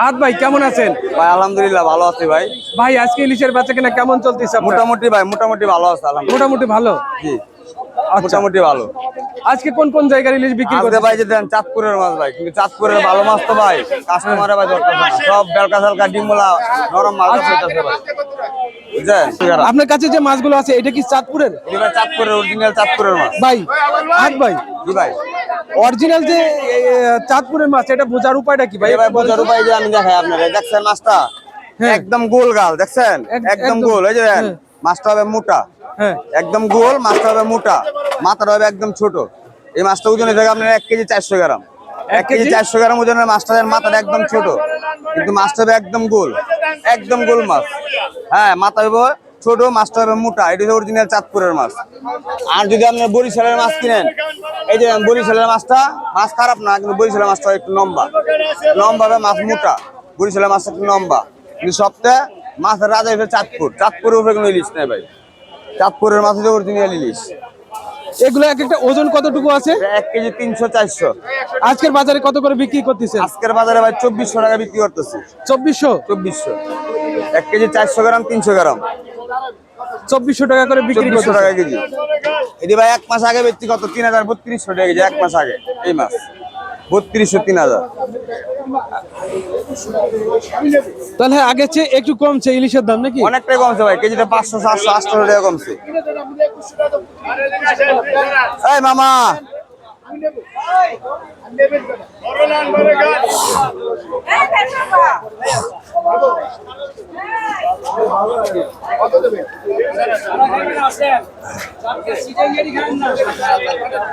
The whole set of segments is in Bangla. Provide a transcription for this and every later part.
হাত ভাই কেমন আছেন? ভাই আলহামদুলিল্লাহ ভালো আছি ভাই। ভাই আজকে ইলিশের বাচ্চা কিনা কেমন চলতেছে আপনার? মোটামুটি ভাই মোটামুটি ভালো আছে মোটামুটি ভালো? জি। আচ্ছা। মোটামুটি ভালো। আজকে কোন কোন জায়গার ইলিশ বিক্রি করতে ভাই যে দেন চাঁদপুরের মাছ ভাই কিন্তু চাঁদপুরের ভালো মাছ তো ভাই কাস্টমারে ভাই দরকার সব বেলকা সালকা ডিমলা নরম মাছ আছে ভাই। আপনার কাছে যে মাছগুলো আছে এটা কি চাঁদপুরের? চাঁদপুরের অরিজিনাল চাঁদপুরের মাছ। ভাই হাত ভাই। জি ভাই। অরিজিনাল যে চাঁদপুরের মাছ এটা বোঝার উপায়টা কি ভাই? ভাই বোঝার উপায় যে আমি দেখাই আপনারা দেখছেন মাছটা? হ্যাঁ। একদম গোল গাল দেখছেন? একদম। গোল এই যে হ্যাঁ। মাছটা হবে মোটা। হ্যাঁ। একদম গোল মাছটা হবে মোটা। মাথাটা হবে একদম ছোট। এই মাছটা ওজনে থাকে আপনার এক কেজি চারশো গ্রাম। এক কেজি? চারশো গ্রাম ওজনের মাছটা মাথাটা একদম ছোট। কিন্তু মাছটা হবে একদম গোল। একদম গোল মাছ। হ্যাঁ মাথা হবে ছোট মাছটা হবে মোটা এটা হচ্ছে অরিজিনাল চাঁদপুরের মাছ। আর যদি আপনার বরিশালের মাছ কিনেন এই যে বরিশালের মাছটা মাছ খারাপ না কিন্তু বরিশালের মাছটা একটু লম্বা। লম্বা হবে মাছ মোটা বরিশালের মাছটা একটু লম্বা। কিন্তু সবটা মাছের রাজা হচ্ছে চাঁদপুর। চাঁদপুরের উপরে কোনো ইলিশ নেই ভাই। চাঁদপুরের মাছ হচ্ছে অরিজিনাল ইলিশ। এগুলো এক একটা ওজন কতটুকু আছে? এক কেজি তিনশো চারশো। আজকের বাজারে কত করে বিক্রি করতেছেন? আজকের বাজারে ভাই চব্বিশশো টাকা বিক্রি করতেছি। চব্বিশশো? চব্বিশশো। এক কেজি চারশো গ্রাম তিনশো গ্রাম। চব্বিশশো টাকা করে বিক্রি করতেছেন টাকা কেজি। এটি ভাই এক মাস আগে বিক্রি কত? তিন হাজার বত্রিশশো টাকা কেজি এক মাস আগে এই মাস। বত্রিশশো তিন হাজার। তাহলে আগের চেয়ে একটু কমছে ইলিশের দাম নাকি? অনেকটাই কমছে ভাই কেজিটা পাঁচশো সাতশো আটশো টাকা কমছে। এই মামা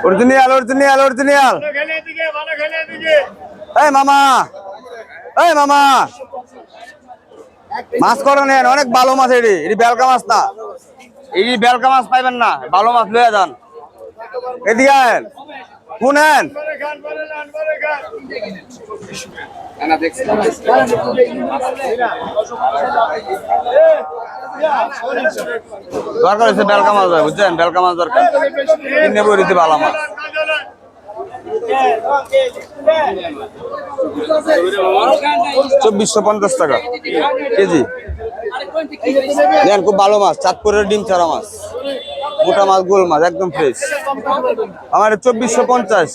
অরিজিনাল অরিজিনাল অরিজিনাল। এই মামা এই মামা। মাছ করে নেন? অনেক ভালো মাছ এটি। এটি বেলকা মাছ না। এটি বেলকা মাছ পাইবেন না। ভালো মাছ লয়ে যান। এদিকে শুনেন। দরকার হচ্ছে বেলকা মাছ ভাই বুঝছেন? বেলকা মাছ দরকার। কিনে বই দিতে ভালো মাছ। চব্বিশশো পঞ্চাশ টাকা কেজি। নেন খুব ভালো মাছ, চাঁদপুরের ডিম ছাড়া মাছ। মোটা মাছ গোল মাছ, একদম ফ্রেশ আমার চব্বিশশো পঞ্চাশ।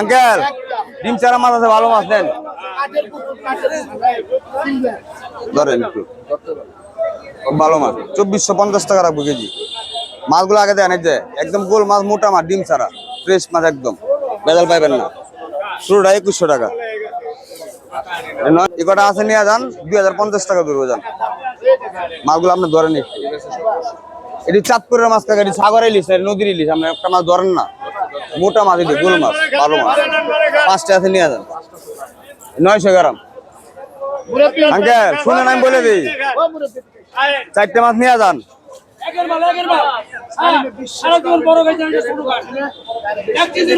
আঙ্কেল, ডিম ছাড়া মাছ আছে, ভালো মাছ নেন ধরেন একটু। ভালো মাছ। চব্বিশশো পঞ্চাশ টাকা রাখব কেজি। মাছগুলো আগে দেন যে, একদম গোল মাছ, মোটা মাছ, ডিম ছাড়া ফ্রেশ মাছ একদম। বেজাল পাইবেন না। শুরুটা একুশশো টাকা। এ কটা আছে নিয়ে যান, দুই হাজার পঞ্চাশ টাকা ধরবো যান। মাছগুলো আপনি ধরেন একটু এটি চাঁদপুরের মাছ কাকা এটি সাগর ইলিশ নদীর ইলিশ, আপনি একটা মাছ ধরেন না। মোটা মাছ এটি, গোল মাছ, ভালো মাছ। পাঁচটা আছে, নিয়ে যান। নয়শো গ্রাম। আঙ্কেল, শুনেন, আমি বলে দিই। চারটে মাছ নিয়ে যান। এক কেজি